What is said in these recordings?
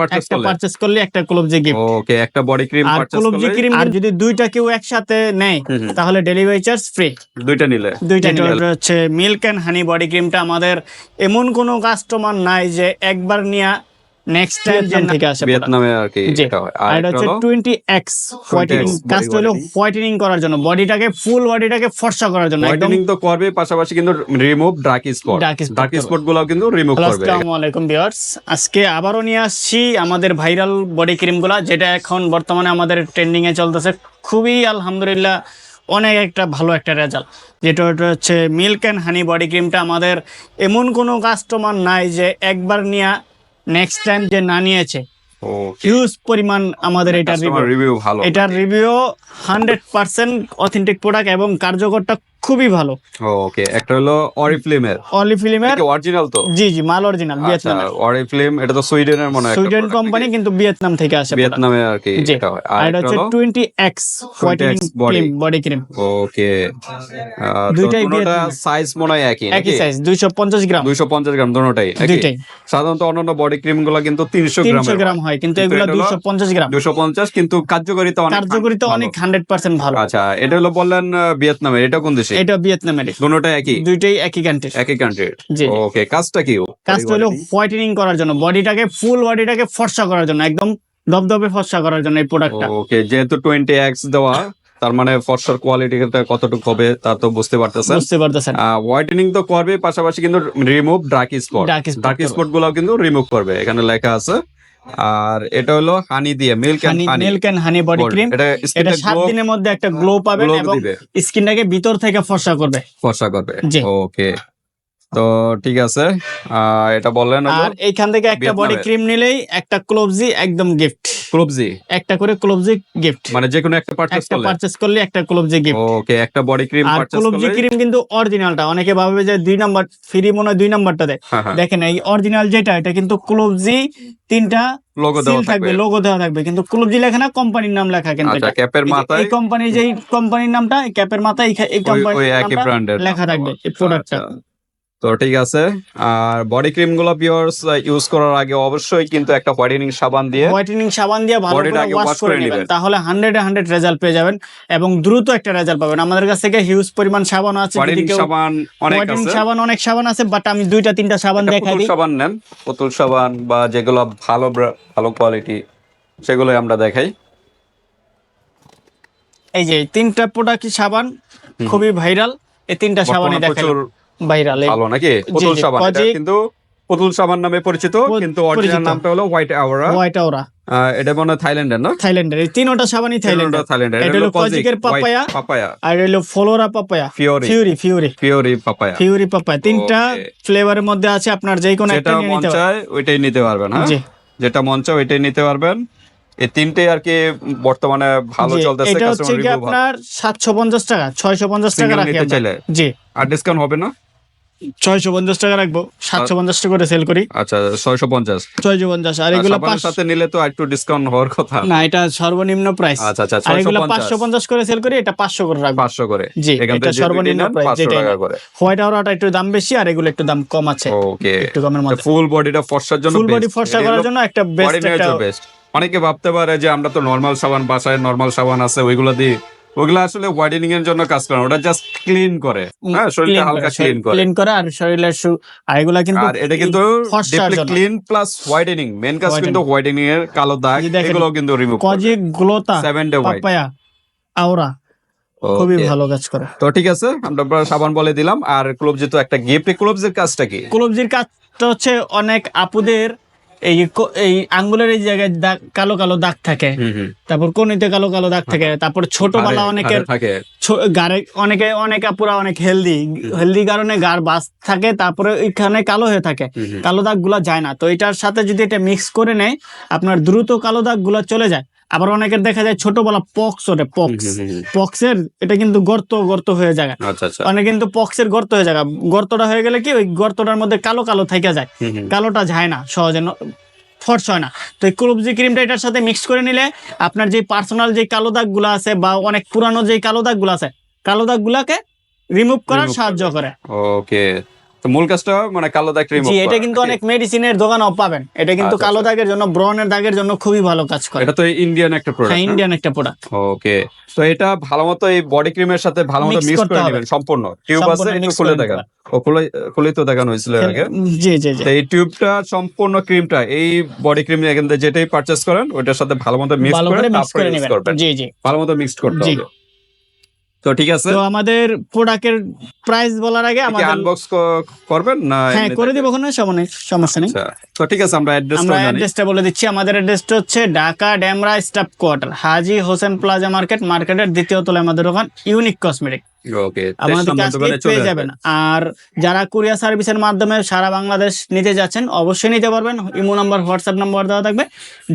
Purchase করলে? Purchase করলে একটা ক্লোবজি গিফট ওকে একটা বডি ক্রিম ক্লোবজি করলে? ক্রিম আর যদি দুইটা কেউ একসাথে নেয় তাহলে ডেলিভারি চার্জ ফ্রি দুইটা নিলে? দুইটা নিলে। হচ্ছে মিল্ক এন্ড হানি বডি ক্রিমটা আমাদের এমন কোনো কাস্টমার নাই যে একবার নিয়ে নেক্সট টাইম যেন থেকে আসে ভিয়েতনামে আর কি এটা হয়। আর এটা হচ্ছে হলো টোয়েন্টি এক্স হোয়াইটেনিং 20X কাজটা হলো হোয়াইটেনিং করার জন্য। বডিটাকে ফুল বডিটাকে ফর্সা করার জন্য। হোয়াইটেনিং তো করবে পাশাপাশি কিন্তু রিমুভ ডার্ক স্পট ডার্ক স্পটগুলো কিন্তু রিমুভ করবে। আসসালামু আলাইকুম ভিউয়ার্স আজকে আবারও নিয়ে আসছি আমাদের ভাইরাল বডি ক্রিমগুলো যেটা এখন বর্তমানে আমাদের ট্রেন্ডিং এ চলতেছে। খুবই আলহামদুলিল্লাহ অনেক একটা ভালো একটা রেজাল্ট যেটা ওটা হচ্ছে মিল্ক অ্যান্ড হানি বডি ক্রিমটা আমাদের এমন কোনো কাস্টমার নাই যে একবার নিয়ে নেক্সট টাইম যে না নিয়েছে হিউজ পরিমাণ আমাদের এটার রিভিউ ভালো। এটার review hundred percent authentic product এবং কার্যকরটা খুবই ভালো। ওকে একটা হলো অরিফ্লেমের। অলি ফিল্মের অরিজিনাল তো? জি জি মাল অরিজিনাল আচ্ছা ভিয়েতনামের। অরিফ্লেম এটা তো সুইডেনের মনে হয় সুইডেন কোম্পানি কিন্তু ভিয়েতনাম থেকে আসে ভিয়েতনামে আর কি এটা হয়। আর এটা হচ্ছে হলো twenty X whitening 20X body। Cream body cream okay দুইটাই ভিয়েতনাম। সাইজ মনে হয় একই একই সাইজ দুইশো পঞ্চাশ গ্রাম। দুইশো পঞ্চাশ গ্রাম দুটোটাই নাকি? দুইটাই। সাধারণত অন্যান্য বডি ক্রিমগুলো কিন্তু তিনশো তিনশো গ্রাম গ্রাম হয় কিন্তু এগুলো এটা হলো দুইশো পঞ্চাশ গ্রাম। দুশো পঞ্চাশ কিন্তু কার্যকারিতা অনেক কার্যকরিতা। অনেক হান্ড্রেড পার্সেন্ট ভালো। আচ্ছা এটা হলো বললেন ভিয়েতনামের এটা কোন দেশে? এটা ভিয়েতনামের দুটোটাই একই? দুইটাই একই কান্ট্রি একই কান্ট্রির জি। ওকে কাজটা কি? কাজটা হলো হোয়াইটেনিং করার জন্য বডিটাকে ফুল বডিটাকে ফর্সা করার জন্য একদম দবদবে ফর্সা করার জন্য এই প্রোডাক্টটা ওকে যেহেতু টোয়েন্টি এক্স দেওয়া তার মানে ফর্সার কোয়ালিটিটা কতটুকু হবে তা তো বুঝতে পারতেছেন। বুঝতে পারতেছেন। হোয়াইটেনিং তো করবে পাশাপাশি কিন্তু রিমুভ ডার্ক স্পট ডার্ক স্পটগুলো কিন্তু রিমুভ করবে এখানে লেখা আছে। আর এটা হলো হানি দিয়ে milk and honey milk and honey body cream এটা সাত দিনের মধ্যে একটা গ্লো পাবে এবং স্কিনটাকে ভিতর থেকে ফর্সা করবে। ফর্সা করবে। ওকে। তো ঠিক আছে। আহ, এটা বললেন আর এইখান থেকে একটা বডি ক্রিম নিলেই একটা ক্লোবজি একদম গিফট ক্লোবজি একটা করে ক্লোবজি গিফট মানে যে কোনো একটা পারচেজ করলে? পারচেজ করলে একটা ক্লোবজি গিফট ওকে একটা বডি ক্রিম পারচেজ ক্লোবজি ক্রিম কিন্তু অরিজিনালটা অনেকে ভাবে যে দুই নাম্বার ফ্রি মনে হয় দুই নাম্বারটা দেয়। হ্যাঁ হ্যাঁ। দেখেন এই অরিজিনাল যেটা এটা কিন্তু ক্লোবজি তিনটা লোগো দেওয়া থাকবে লোগো দেওয়া থাকবে। কিন্তু ক্লোবজি লেখা না কোম্পানির নাম লেখা কিন্তু আচ্ছা ক্যাপের মাথায় এই কোম্পানির যে কোম্পানির নামটা ক্যাপের মাথায় এই খা- কোম্পানির নামটা লেখা থাকবে এই প্রোডাক্টটা তো ঠিক আছে। আর বডি ক্রিমগুলো পিওর্স ইউজ করার আগে অবশ্যই কিন্তু একটা হোয়াইটেনিং সাবান দিয়ে হোয়াইটেনিং সাবান দিয়ে ভালো করে ওয়াশ করে নেবেন। তাহলে হান্ড্রেড হান্ড্রেড রেজাল্ট পেয়ে যাবেন এবং দ্রুত একটা রেজাল্ট পাবেন। আমাদের কাছ থেকে হিউজ পরিমাণ সাবান আছে। হোয়াইটেনিং সাবান অনেক হোয়াইটেনিং আছে। সাবান অনেক সাবান আছে বাট আমি দুইটা তিনটা সাবান দেখাই দিই। সাবান নেন। পুতুল সাবান বা যেগুলো ভালো ভালো কোয়ালিটি সেগুলোই আমরা দেখাই। এই যে তিনটা প্রোডাক্ট সাবান খুবই ভাইরাল এই তিনটা সাবানই দেখাই ভাইরাল ভালো নাকি? পুতুল সাবান কিন্তু পুতুল সাবান নামে পরিচিত কিন্তু অরিজিনাল নামটা হলো হোয়াইট আওরা হোয়াইট আওরা এটা মনে হয় থাইল্যান্ডের না? থাইল্যান্ডের। এই তিনটা সাবানই থাইল্যান্ডের। থাইল্যান্ডের। এটা হলো Kojic-এর পাপায়া। পাপায়া আর হলো ফ্লোরা পাপায়া ফিওরি ফিউরি ফিউরি ফিওরি পাপায়া ফিউরি পাপায়া তিনটা ফ্লেভারের মধ্যে আছে আপনার যে কোনো একটা যেটা নিতে চায় ওইটাই নিতে পারবেন হ্যাঁ? যেটা মন চায় ওইটাই নিতে পারবেন। এই তিনটে আর কি বর্তমানে ভালো চলতেছে এটা হচ্ছে কি আপনার সাতশো পঞ্চাশ টাকা ছয়শো পঞ্চাশ টাকা Single রাখি। জি। আর ডিসকাউন্ট হবে না? ছয়শো পঞ্চাশ টাকা রাখব সাতশো পঞ্চাশ টাকা করে সেল করি। আচ্ছা ছয়শো পঞ্চাশ। ছয়শো পঞ্চাশ আর এগুলো সাথে নিলে তো একটু ডিসকাউন্ট হওয়ার কথা। না এটা সর্বনিম্ন প্রাইস আচ্ছা আচ্ছা আর এগুলো পাঁচশো পঞ্চাশ করে সেল করি এটা পাঁচশো করে রাখব। পাঁচশো করে। জি এটা থেকে যে দুইটি সর্বনিম্ন প্রাইস পাঁচশো যেটাই টাকা করে। হোয়াইট আওরাটা একটু দাম বেশি আর এগুলো একটু দাম কম আছে। ওকে একটু কমের মধ্যে। ফুল বডিটা ফর্সার জন্য ফুল বডি ফর্সা করার জন্য একটা বেস্ট একটা বেস্ট অনেকে ভাবতে পারে যে আমরা তো নর্মাল সাবান বাসায় নর্মাল সাবান আছে ওইগুলো দিয়ে। ওইগুলো আসলে হোয়াইটেনিং এর জন্য কাজ করে ওটা জাস্ট ক্লিন করে। হ্যাঁ শরীরটা হালকা ক্লিন করে। ক্লিন করে আর শরীরের সু আর এগুলা কিন্তু আর এটা কিন্তু ক্লিন প্লাস হোয়াইটেনিং মেন কাজ কিন্তু হোয়াইটেনিং এর কালো দাগ এগুলো কিন্তু রিমুভ কজিক গ্লোতা সেভেন ডে হোয়াইট পাপায়া আওরা খুবই ভালো কাজ করে। তো ঠিক আছে আমরা সাবান বলে দিলাম। আর ক্লোব তো একটা গিফট। ক্লোবস এর কাজটা কি? কলবজির কাজটা হচ্ছে অনেক আপুদের এই এই আঙ্গুলের এই জায়গায় দাগ কালো কালো দাগ থাকে। তারপর কোনিতে কালো কালো দাগ থাকে। তারপর ছোটবেলা অনেকের গাড়ে অনেকে অনেক আপুরা অনেক হেলদি হেলদি কারণে গার বাস থাকে তারপরে ওইখানে কালো হয়ে থাকে। কালো দাগগুলা যায় না। তো এটার সাথে যদি এটা মিক্স করে নেয় আপনার দ্রুত কালো দাগগুলা চলে যায়। আবার অনেকের দেখা যায় ছোটবেলা পক্স ওঠে পক্স। পক্সের এটা কিন্তু গর্ত গর্ত হয়ে যায় আচ্ছা আচ্ছা। অনেক কিন্তু পক্সের গর্ত হয়ে যায় গর্তটা হয়ে গেলে কি ওই গর্তটার মধ্যে কালো কালো থেকে যায়। কালোটা যায় না সহজে ফর্স হয় না। তো এই ক্লোবজি ক্রিমটা এটার সাথে মিক্স করে নিলে আপনার যে পার্সোনাল যে কালো দাগগুলো আছে বা অনেক পুরানো যে কালো দাগগুলো আছে কালো দাগগুলাকে রিমুভ করার সাহায্য করে। ওকে। তো মূল কাজটা মানে কালো দাগ রিমুভ জি এটা কিন্তু অনেক মেডিসিনের দোকানও পাবেন। এটা কিন্তু আচ্ছা, কালো আচ্ছা। দাগের জন্য ব্রনের দাগের জন্য খুবই ভালো কাজ করে। এটা তো ইন্ডিয়ান একটা হ্যাঁ প্রোডাক্ট ইন্ডিয়ান একটা প্রোডাক্ট ওকে তো এটা ভালো মতো এই বডি ক্রিমের সাথে ভালো মতো মিক্স করে নেবেন সম্পূর্ণ। টিউব আছে একটু খুলে দেখান। ও খুলে খুলেই তো দেখানো হয়েছিল এর আগে। জি জি জি। এই টিউবটা সম্পূর্ণ ক্রিমটা এই বডি ক্রিম এখান থেকে যেটাই পারচেজ করেন ওটার সাথে ভালো মতো মিক্স করে তারপরে করে ইউজ করবেন। জি জি। ভালো মতো মিক্স করতে হবে। তো ঠিক আছে। তো আমাদের প্রোডাক্টের প্রাইস বলার আগে আমাদের আনবক্স করবেন না হ্যাঁ করে দিব কোনো সমস্যা নেই সমস্যা নেই। আচ্ছা তো ঠিক আছে আমরা অ্যাড্রেসটা আমরা অ্যাড্রেসটা বলে দিচ্ছি। আমাদের অ্যাড্রেসটা হচ্ছে Dhaka Demra staff quarter Haji Hossain plaza market মার্কেটের দ্বিতীয় তলায় আমাদের দোকান ইউনিক কসমেটিক ওকে আমাদের পেয়ে যাবেন। আর যারা কুরিয়ার সার্ভিসের মাধ্যমে সারা বাংলাদেশ নিতে যাচ্ছেন অবশ্যই নিতে পারবেন। ইমো নাম্বার হোয়াটসঅ্যাপ নাম্বার দেওয়া থাকবে।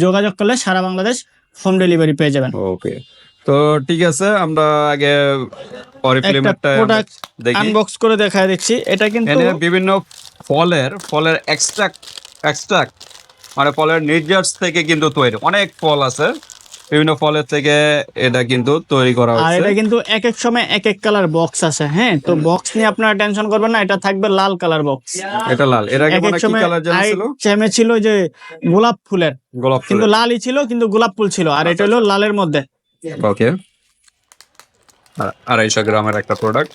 যোগাযোগ করলে সারা বাংলাদেশ হোম ডেলিভারি পেয়ে যাবেন। ওকে তো ঠিক আছে আমরা আগে পরে একটা ফিল্মটা দেখি। আনবক্স করে দেখা দিচ্ছি। এটা কিন্তু বিভিন্ন ফলের ফলের এক্সট্রাক্ট এক্সট্রাক্ট মানে ফলের নির্যাস থেকে কিন্তু তৈরি। অনেক ফল আছে বিভিন্ন ফলের থেকে এটা কিন্তু তৈরি করা আর এটা কিন্তু এক এক সময় এক এক কালার বক্স আছে হ্যাঁ? তো বক্স নিয়ে আপনারা টেনশন করবেন না এটা থাকবে লাল কালার বক্স এটা লাল। এর আগে মনে কি কালার জানা ছিল? আইটেমে ছিল যে গোলাপ ফুলের। গোলাপ কিন্তু লালই ছিল কিন্তু গোলাপ ফুল ছিল। আর এটা হলো লালের মধ্যে। ওকে আড়াইশো গ্রামের একটা প্রোডাক্ট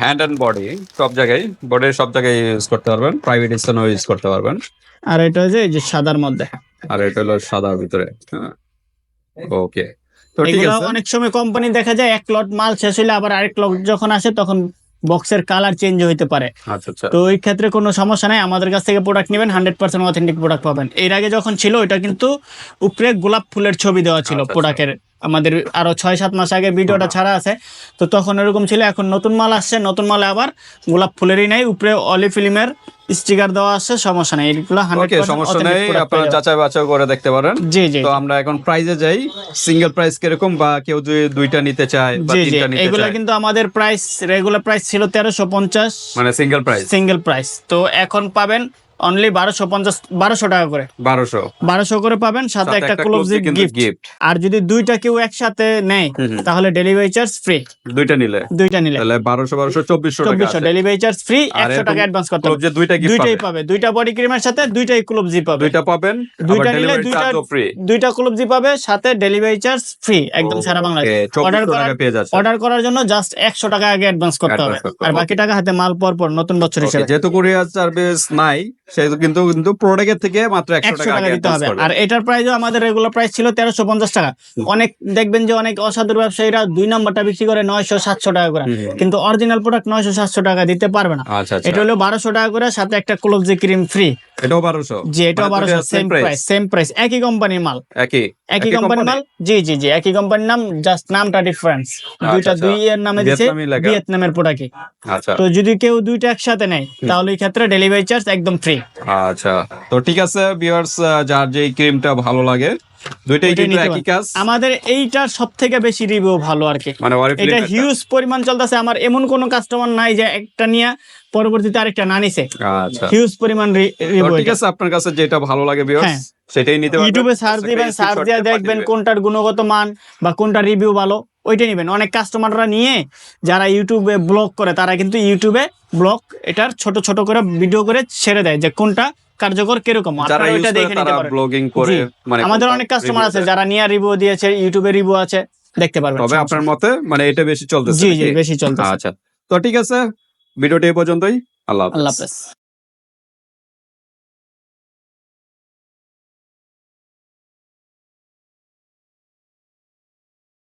হ্যান্ড অ্যান্ড বডি সব জায়গায় বডির সব জায়গায় ইউজ করতে পারবেন প্রাইভেট স্থানেও ইউজ করতে পারবেন। আর এটা হচ্ছে এই যে সাদার মধ্যে। আর এটা হলো সাদার ভিতরে ওকে তো ঠিক আছে। অনেক সময় কোম্পানি দেখা যায় এক লট মাল শেষ হলে আবার আরেক লট যখন আসে তখন বক্সের কালার চেঞ্জ হইতে পারে। আচ্ছা আচ্ছা। তো ওই ক্ষেত্রে কোনো সমস্যা নাই আমাদের কাছ থেকে প্রোডাক্ট নেবেন হান্ড্রেড পার্সেন্ট অথেন্টিক প্রোডাক্ট পাবেন। এর আগে যখন ছিল ওইটা কিন্তু উপরে গোলাপ ফুলের ছবি দেওয়া ছিল আচ্ছা, প্রোডাক্টের আমাদের আরও ছয় সাত মাস আগে ভিডিওটা ছাড়া আছে। তো তখন এরকম ছিল এখন নতুন মাল আসছে নতুন মালে আবার গোলাপ ফুলেরই নাই উপরে অলি ফিল্মের স্টিকার দেওয়া আছে সমস্যা নেই এগুলো হান্ড্রেড সমস্যা নেই আপনারা যাচাই বাছাই করে দেখতে পারেন। জি জি। তো আমরা এখন প্রাইজে যাই সিঙ্গেল প্রাইস কীরকম বা কেউ যদি দুইটা নিতে চায় বা জি জি তিনটা নিতে এগুলা চায়। কিন্তু আমাদের প্রাইস রেগুলার প্রাইস ছিল তেরোশো পঞ্চাশ। মানে সিঙ্গেল প্রাইস সিঙ্গেল প্রাইস তো এখন পাবেন অনলি বারোশো পঞ্চাশ বারোশো টাকা করে। বারোশো। বারোশো করে পাবেন সাথে একটা ক্লোভ গিফট আর যদি দুইটা কেউ একসাথে নেয়। তাহলে ডেলিভারি চার্জ ফ্রি দুইটা নিলে। দুইটা নিলে। তাহলে বারোশো বারোশো চব্বিশশো চব্বিশশো। ডেলিভারি চার্জ ফ্রি একশো টাকা অ্যাডভান্স করতে হবে দুইটা দুইটাই পাবে। দুইটা বডি ক্রিমের সাথে দুইটাই ক্লোভ জি পাবে। দুইটা পাবেন দুইটা নিলে দুইটা ফ্রি দুইটা ক্লোভ জি পাবে সাথে ডেলিভারি চার্জ ফ্রি একদম সারা বাংলাদেশ। অর্ডার করার অর্ডার করার জন্য জাস্ট একশো টাকা আগে অ্যাডভান্স করতে হবে। আর বাকি টাকা হাতে মাল পর পর নতুন বছর হিসেবে। যেহেতু কুরিয়ার সার্ভিস নাই সেহেতু কিন্তু কিন্তু প্রোডাক্টের থেকে মাত্র একশো টাকা দিতে হবে। আর এটার প্রাইসও আমাদের রেগুলার প্রাইস ছিল তেরোশো পঞ্চাশ টাকা। অনেক দেখবেন যে অনেক অসাধু ব্যবসায়ীরা দুই নাম্বারটা বিক্রি করে নয়শো সাতশো টাকা করে। কিন্তু অরিজিনাল প্রোডাক্ট নয়শো সাতশো টাকা দিতে পারবে না। আচ্ছা আচ্ছা। এটা হলো বারোশো টাকা করে সাথে একটা ক্লোভ ক্রিম ফ্রি এটাও জি এটাও সেম প্রাইস সেম প্রাইস একই কোম্পানির মাল। একই একই কোম্পানির মাল? জি জি জি একই কোম্পানির নাম জাস্ট নামটা ডিফারেন্স দুইটা আচ্ছা। দুই এর নামে দিয়েছে ভিয়েতনামের প্রোডাক্ট আচ্ছা। তো যদি কেউ দুইটা একসাথে নেয় তাহলে এই ক্ষেত্রে ডেলিভারি চার্জ একদম ফ্রি আচ্ছা। তো ঠিক আছে ভিউয়ার্স যার যে ক্রিমটা ভালো লাগে দুইটাই কিন্তু একই কাজ। আমাদের এইটার সব থেকে বেশি রিভিউ ভালো আর কি। মানে এটা হিউজ পরিমাণ চলতেছে। আমার এমন কোন কাস্টমার নাই যে একটা নিয়ে পরবর্তীতে আরেকটা না নিছে। আচ্ছা। হিউজ পরিমাণ রিভিউ ঠিক আছে আপনার কাছে যেটা ভালো লাগে ভিউয়ার্স হ্যাঁ। সেটাই নিতে পারবেন। ইউটিউবে সার্চ দিবেন সার্চ দিয়ে দিয়ে দেখবেন কোনটার গুণগত মান বা কোনটা রিভিউ ভালো ওইটাই নেবেন। অনেক কাস্টমাররা নিয়ে যারা ইউটিউবে ব্লগ করে তারা কিন্তু ইউটিউবে ব্লগ এটার ছোট ছোট করে ভিডিও করে ছেড়ে দেয় যে কোনটা কার্যকর কীরকম? আপনারা ওইটা দেখে নিতে পারেন। ব্লগিং করে মানে আমাদের অনেক কাস্টমার আছে যারা নিয়ে রিভিউ দিয়েছে ইউটিউবে রিভিউ আছে দেখতে পারবেন তবে আপনার মতে মানে এটা বেশি চলতেছে জি জি বেশি চলতেছে। আচ্ছা। তো ঠিক আছে ভিডিওটি এই পর্যন্তই। আল্লাহ আল্লাহ হাফেজ।